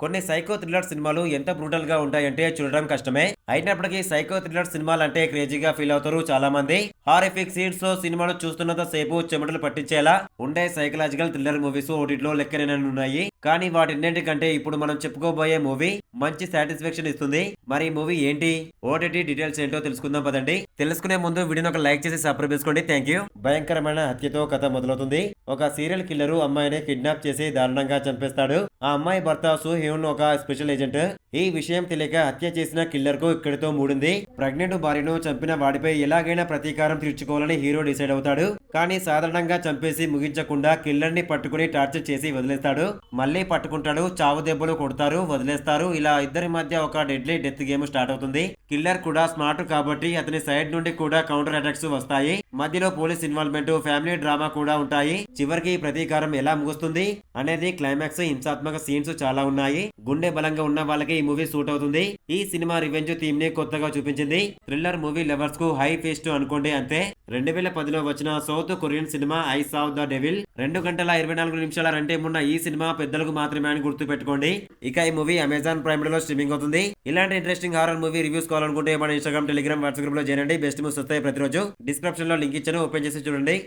కొన్ని psycho thriller సినిమాలు ఎంత బ్రూటల్గా ఉంటాయంటే చూడడం కష్టమే. అయినప్పటికీ సైకో థ్రిల్లర్ సినిమాలు అంటే క్రేజీగా ఫీల్ అవుతారు చాలా మంది హారిఫిక్ సీన్స్తో సినిమాలు చూస్తున్నంత సేపు చెమటలు పట్టించేలా ఉండే సైకలాజికల్ థ్రిల్లర్ మూవీస్ ఓటీటీలో లెక్కనే ఉన్నాయి కానీ వాటిన్నింటికంటే ఇప్పుడు మనం చెప్పుకోబోయే మూవీ మంచి సాటిస్ఫాక్షన్ ఇస్తుంది. మరి మూవీ ఏంటి? ఓటీటీ డీటెయిల్స్ ఏంటో తెలుసుకుందాం పదండి. తెలుసుకునే ముందు వీడియోని ఒక లైక్ చేసి సబ్స్క్రైబ్ చేసుకోండి. Thank you. భయంకరమైన హత్యతో కథ మొదలవుతుంది. ఒక సీరియల్ కిల్లర్ అమ్మాయిని కిడ్నాప్ చేసి దారుణంగా చంపేస్తాడు. ఆ అమ్మాయి భర్త సుహ్యూన్ ఒక స్పెషల్ ఏజెంట్. ఈ విషయం తెలియక హత్య చేసిన కిల్లర్కు ఇక్కడితో మూడింది. ప్రెగ్నెంట్ భార్యను చంపిన వాడిపై ఎలాగైనా ప్రతీకారం తీర్చుకోవాలని హీరో డిసైడ్ అవుతాడు. కానీ సాధారణంగా చంపేసి ముగించకుండా కిల్లర్ని పట్టుకుని టార్చర్ చేసి వదిలేస్తాడు. మళ్ళీ పట్టుకుంటాడు చావు దెబ్బలు కొడతారు వదిలేస్తారు. ఇలా ఇద్దరి మధ్య ఒక డెడ్లీ డెత్ గేమ్ స్టార్ట్ అవుతుంది. కిల్లర్ కూడా స్మార్ట్ కాబట్టి అతని సైడ్ నుండి కూడా కౌంటర్ అటాక్స్ వస్తాయి. మధ్యలో పోలీస్ ఇన్వాల్వ్మెంట్ ఫ్యామిలీ డ్రామా కూడా ఉంటాయి. చివరికి ప్రతీకారం ఎలా ముగుస్తుంది అనేది క్లైమాక్స్ హింసాత్మక సీన్స్ చాలా ఉన్నాయి. గుండె బలంగా ఉన్న వాళ్ళకి ఈ మూవీ సూట్ అవుతుంది. ఈ సినిమా రివెంజ్ థీమ్ని కొత్తగా చూపించింది. థ్రిల్లర్ మూవీ లవర్స్కు హై ఫేస్ట్ అనుకోండి అంతే. రెండు వేల పదిలో వచ్చిన south Korean cinema I saw the devil రెండు గంటల ఇరవై నాలుగు నిమిషాల రంటే ఉన్న ఈ సినిమా పెద్దలకు మాత్రమే అని గుర్తు పెట్టుకోండి ఇక ఈ మూవీ అమెజాన్ ప్రైమ్లో స్ట్రీమింగ్ అవుతుంది. ఇలాంటి ఇంట్రెస్టింగ్ హారర్ మూవీ రివ్యూస్ కావాలనుకుంటే మన ఇన్స్టాగ్రామ్ టెలిగ్రామ్ వాట్సాప్ గ్రూప్లో చేయండి బెస్ట్ మూవీస్ వస్తాయి ప్రతిరోజు. డిస్క్రిప్షన్లో లింక్ ఇచ్చాను. ఓపెన్ చేసి చూడండి.